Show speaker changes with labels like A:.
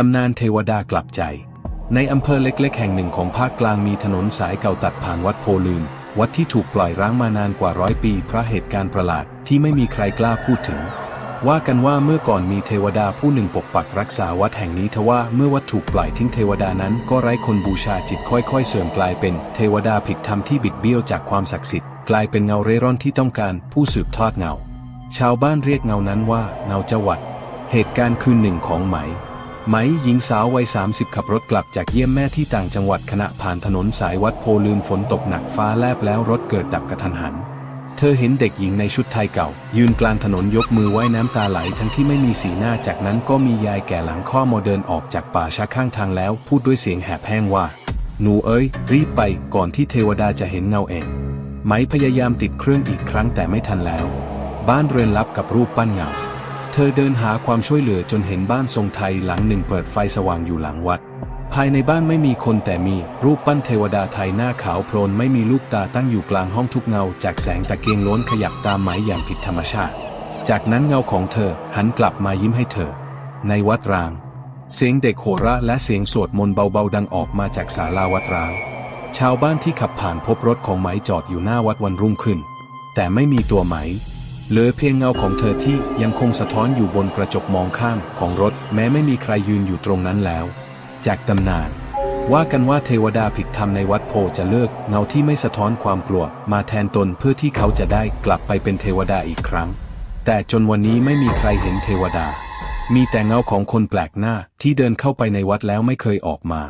A: ตำนานเทวดากลับใจ ในอำเภอเล็กๆ แห่งหนึ่งของภาคกลางมีถนนสายเก่าตัดผ่านวัดโพลืม วัดที่ถูกปล่อยร้างมานานกว่าร้อยปีเพราะเหตุการณ์ประหลาดที่ไม่มีใครกล้าพูดถึง ว่ากันว่าเมื่อก่อนมีเทวดาผู้หนึ่งปกปักรักษาวัดแห่งนี้ทว่าเมื่อวัดถูกปล่อยทิ้งเทวดานั้นก็ไร้คนบูชาจิตค่อยๆ เสื่อมกลายเป็น เทวดาผิดธรรมที่บิดเบี้ยวจากความศักดิ์สิทธิ์กลายเป็นเงาเร่ร่อนที่ต้องการผู้สืบทอดเงา ชาวบ้านเรียกเงานั้นว่าเงาจวัด เหตุการณ์คืนหนึ่งของไหม ไหมหญิงสาววัย 30 ขับรถกลับจากเยี่ยมแม่ที่ต่างจังหวัดขณะผ่านถนนสายวัดโพลืมฝนตกหนักฟ้าแลบแล้วรถเกิดดับกระทันหัน เธอเห็นเด็กหญิงในชุดไทยเก่า ยืนกลางถนนยกมือไหว้น้ำตาไหลทั้งที่ไม่มีสีหน้าจากนั้นก็มียายแก่หลังข้อมอเดินออกจากป่าช้าข้างทางแล้ว พูดด้วยเสียงแหบแห้งว่า หนูเอ้ย รีบไปก่อนที่เทวดาจะเห็นเงาเอง ไหมพยายามติดเครื่องอีกครั้งแต่ไม่ทันแล้ว บ้านเรือนลับกับรูปปั้นเงา เธอเดินหาความช่วยเหลือจนเห็นบ้านทรงไทยหลังหนึ่งเปิดไฟสว่างอยู่หลังวัด ภายในบ้านไม่มีคนแต่มีรูปปั้นเทวดาไทยหน้าขาวโพลนไม่มีลูกตาตั้งอยู่กลางห้องทุกเงา จากแสงตะเกียงล้นขยับตามไหมอย่างผิดธรรมชาติ จากนั้นเงาของเธอหันกลับมายิ้มให้เธอ ในวัดร้าง เสียงเด็กโหระและเสียงสวดมนต์เบาๆดังออกมาจากศาลาวัดร้าง ชาวบ้านที่ขับผ่านพบรถของไหมจอดอยู่หน้าวัดวันรุ่งขึ้น แต่ไม่มีตัวไหม เหลือเพียงเงาของเธอที่ยังคงสะท้อนอยู่บนกระจกมองข้างของรถ แม้ไม่มีใครยืนอยู่ตรงนั้นแล้ว จากตำนาน ว่ากันว่าเทวดาผิดธรรมในวัดโพจะเลิกเงาที่ไม่สะท้อนความกลัว มาแทนตนเพื่อที่เขาจะได้กลับไปเป็นเทวดาอีกครั้ง แต่จนวันนี้ไม่มีใครเห็นเทวดา มีแต่เงาของคนแปลกหน้าที่เดินเข้าไปในวัดแล้วไม่เคยออกมา